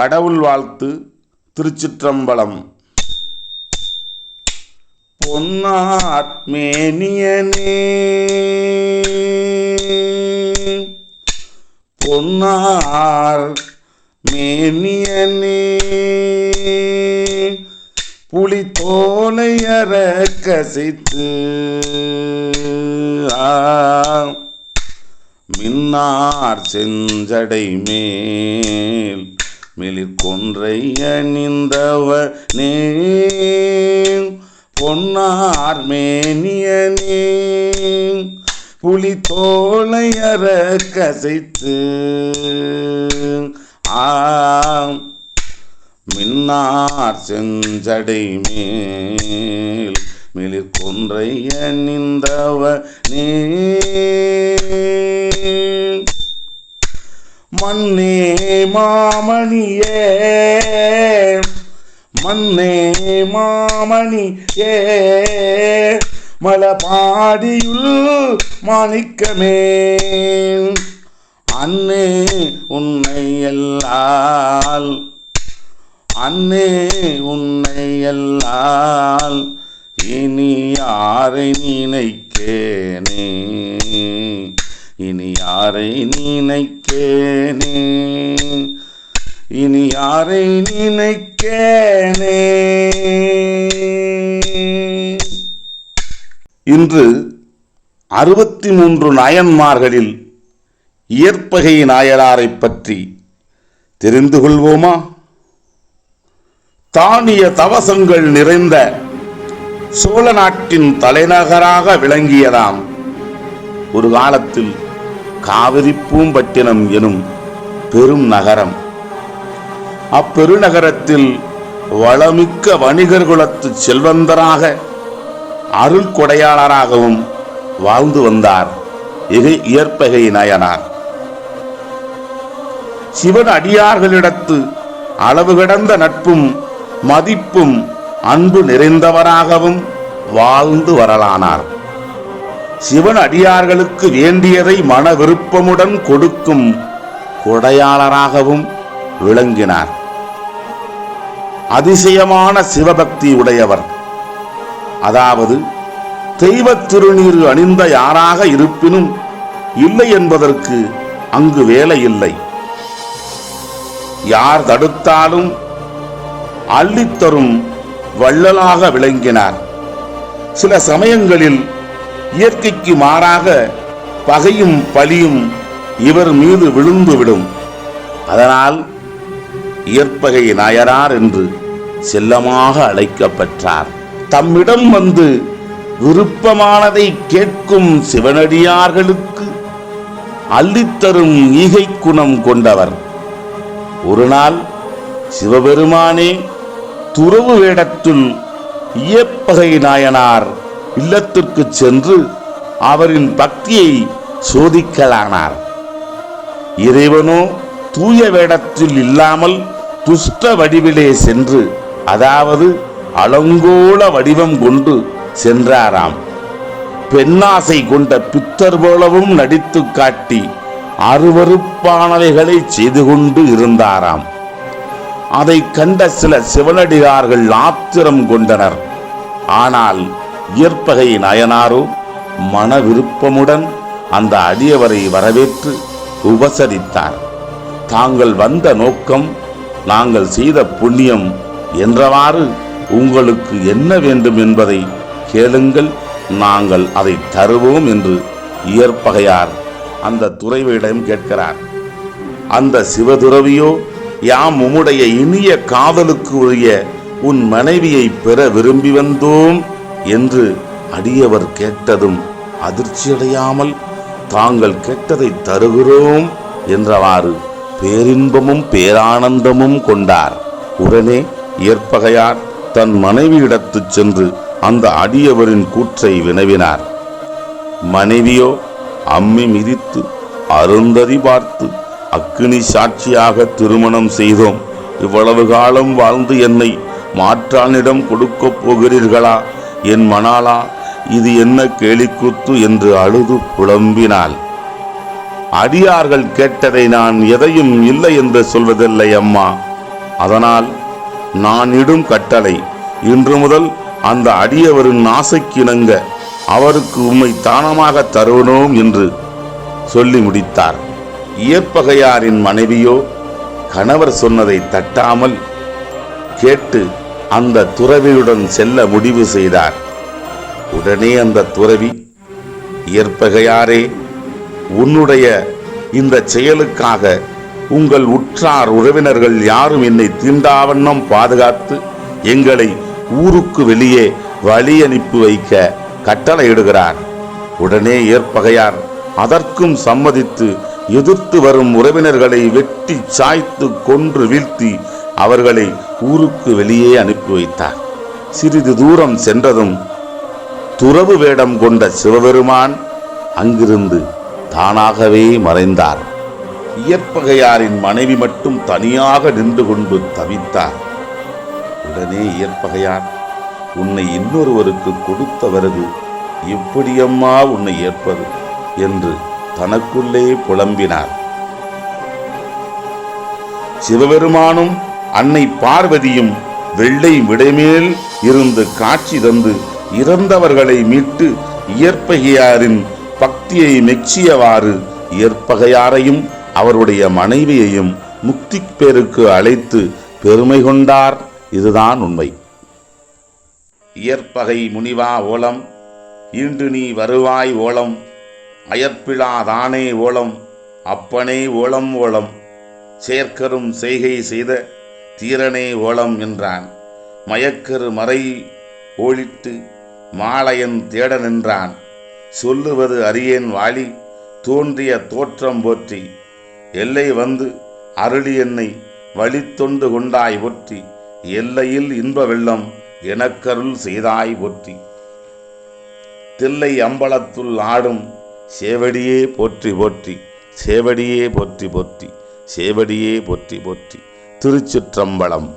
கடவுள் வாழ்த்து திருச்சிற்றம்பலம். பொன்னாத்மேனியனே பொன்னார் மேனியனே புலி தோலையற கசித்து மின்னார் செஞ்சடை மேல் மிளிர்கொன்றை அணிந்தவர் நீ பொன்னார் மேனியனே. புலி தோலையற கசைத்து. ஆம். மின்னார் செஞ்சடை மேல். மிளிர் கொன்றை அணிந்தவர் நீ மண்ணே மாமணியே. மன்னே மாமணியே. மலபாடியுள் மாணிக்கமே. அன்னே உன்னை எல்லால் அன்னே உன்னை எல்லால் இனி யாரை நினைக்கேனே? இனி யாரை நினைக்கேனே? இனி யாரை நினைக்கேனே? இன்று அறுபத்தி மூன்று நாயன்மார்களில் இயற்பகை நாயனாரை பற்றி தெரிந்து கொள்வோமா? தானிய தவசங்கள் நிறைந்த சோழ நாட்டின் தலைநகராக விளங்கியதாம் ஒரு காலத்தில் காவிரி பூம்பட்டினம் எனும் பெரும் நகரம். அப்பெருநகரத்தில் வளமிக்க வணிகர் குலத்து செல்வந்தராக அருள் கொடையாளராகவும் வாழ்ந்து வந்தார் இது இயற்பகை நயனார். சிவன் அடியார்களிடத்து அளவு கிடந்த நட்பும் மதிப்பும் அன்பு நிறைந்தவராகவும் வாழ்ந்து வரலானார். சிவன் அடியார்களுக்கு வேண்டியதை மன விருப்பமுடன் கொடுக்கும் கொடையாளராகவும் விளங்கினார். அதிசயமான சிவபக்தி உடையவர். அதாவது தெய்வ திருநீர் அணிந்த யாராக இருப்பினும் இல்லை என்பதற்கு அங்கு வேலை இல்லை. யார் தடுத்தாலும் அள்ளித்தரும் வள்ளலாக விளங்கினார். சில சமயங்களில் இயற்கைக்கு மாறாக பகையும் பலியும் இவர் மீது விழுந்துவிடும் அதனால் இயற்பகை நாயனார் என்று செல்லமாக அழைக்கப்பெற்றார் தம்மிடம் வந்து விருப்பமானதை கேட்கும் சிவனடியார்களுக்கு அள்ளித்தரும் ஈகை குணம் கொண்டவர். ஒரு நாள் சிவபெருமானே துறவு வேடத்துள் இயற்பகை நாயனார் இல்லத்திற்கு சென்று அவரின் பக்தியை சோதிக்கலானார். இறைவனோ தூய வேடத்தில் இல்லாமல் துஷ்ட வடிவிலே சென்று அதாவது அலங்கோல வடிவம் கொண்டு சென்றாராம். பெண்ணாசை கொண்ட பித்தர் போலவும் நடித்து காட்டி அருவறுப்பானவைகளை செய்து கொண்டு இருந்தாராம். அதை கண்ட சில சிவனடிகார்கள் ஆத்திரம் கொண்டனர். ஆனால் இயற்பகை நயனாரோ மன விருப்பமுடன் அந்த அடியவரை வரவேற்று உபசரித்தார். தாங்கள் வந்த நோக்கம் நாங்கள் செய்த புண்ணியம் என்றவாறு உங்களுக்கு என்ன வேண்டும் என்பதை கேளுங்கள் நாங்கள் அதை தருவோம் என்று இயற்பகையார் அந்த துறைவிடம் கேட்கிறார். அந்த சிவதுறவியோ யாம் உம்முடைய இனிய காதலுக்கு உரிய உன் மனைவியை பெற விரும்பி வந்தோம். என்று அடியவர் கேட்டதும் அதிர்ச்சியடையாமல் தாங்கள் கேட்டதை தருகிறோம் என்றவாறு பேரின்பமும் பேரானந்தமும் கொண்டார். உடனே இயற்பகையார் தன் மனைவியிடத்துச் சென்று அந்த அடியவரின் கூற்றை வினவினார். மனைவியோ அம்மி மிதித்து அருந்ததி பார்த்து அக்னி சாட்சியாக திருமணம் செய்தோம். இவ்வளவு காலம் வாழ்ந்து என்னை மாற்றானிடம் கொடுக்கப் போகிறீர்களா? என் மணாலா இது என்ன கேலிக்குத்து என்று அழுது புலம்பினாள். அடியார்கள் கேட்டதை நான் எதையும் இல்லை என்று சொல்வதில்லை அம்மா. அதனால் நான் இடும் கட்டளை இன்று முதல் அந்த அடியவரின் ஆசைக்கிணங்க அவருக்கு உம்மை தானமாக தருவனோம் என்று சொல்லி முடித்தார். இயற்பகையாரின் மனைவியோ கணவர் சொன்னதை தட்டாமல் கேட்டு அந்த துறவியுடன் செல்ல முடிவு செய்தார். உடனே அந்த துறவி இயற்பகையாரே உன்னுடைய இந்த செயலுக்காக உங்கள் உற்றார் உறவினர்கள் யாரும் என்னை தீண்டாவண்ணம் பாதுகாத்து எங்களை ஊருக்கு வெளியே வழி அனுப்பி வைக்க கட்டளையிடுகிறார். உடனே ஏற்பகையார் அதற்கும் சம்மதித்து எதிர்த்து வரும் உறவினர்களை வெட்டி சாய்த்து கொன்று வீழ்த்தி அவர்களை ஊருக்கு வெளியே அனுப்பி வைத்தார். சிறிது தூரம் சென்றதும் துறவு வேடம் கொண்ட சிவபெருமான் அங்கிருந்து தானாகவே மறைந்தார். இயற்பகையாரின் மனைவி மட்டும் தனியாக நின்று கொண்டு தவித்தார். உடனே இயற்பகையார் உன்னை இன்னொருவருக்கு கொடுத்தவரது எப்படியம்மா உன்னை ஏற்பது? என்று தனக்குள்ளே புலம்பினார். சிவபெருமானும் அன்னை பார்வதியும் வெள்ளை விடைமேல் இருந்து காட்சி தந்து இறந்தவர்களை மீட்டு இயற்பகையாரின் பக்தியை மெச்சியவாறு இயற்பகையாரையும் அவருடைய மனைவியையும் முக்தி பேருக்கு அழைத்து பெருமை கொண்டார். இதுதான் உண்மை. இயற்பகை முனிவா ஓலம் இன்று நீ வருவாய் ஓலம் அயற்பிழாதானே ஓலம் அப்பனே ஓலம் ஓலம் சேர்க்கரும் செய்கை செய்த தீரனே ஓலம் என்றான். மயக்கரு மறை ஓழிட்டு மாலையன் தேட நின்றான். சொல்லுவது அரியேன் வாலி தோன்றிய தோற்றம் போற்றி. எல்லை வந்து அருளி என்னை வழித்தொண்டு கொண்டாய் ஒற்றி எல்லையில் இன்ப வெள்ளம் எனக்கருள் செய்தாய் போற்றி. தில்லை அம்பலத்துள் ஆடும் சேவடியே போற்றி போற்றி. சேவடியே போற்றி போற்றி. சேவடியே போற்றி போற்றி. திருச்சிற்றம்பலம்.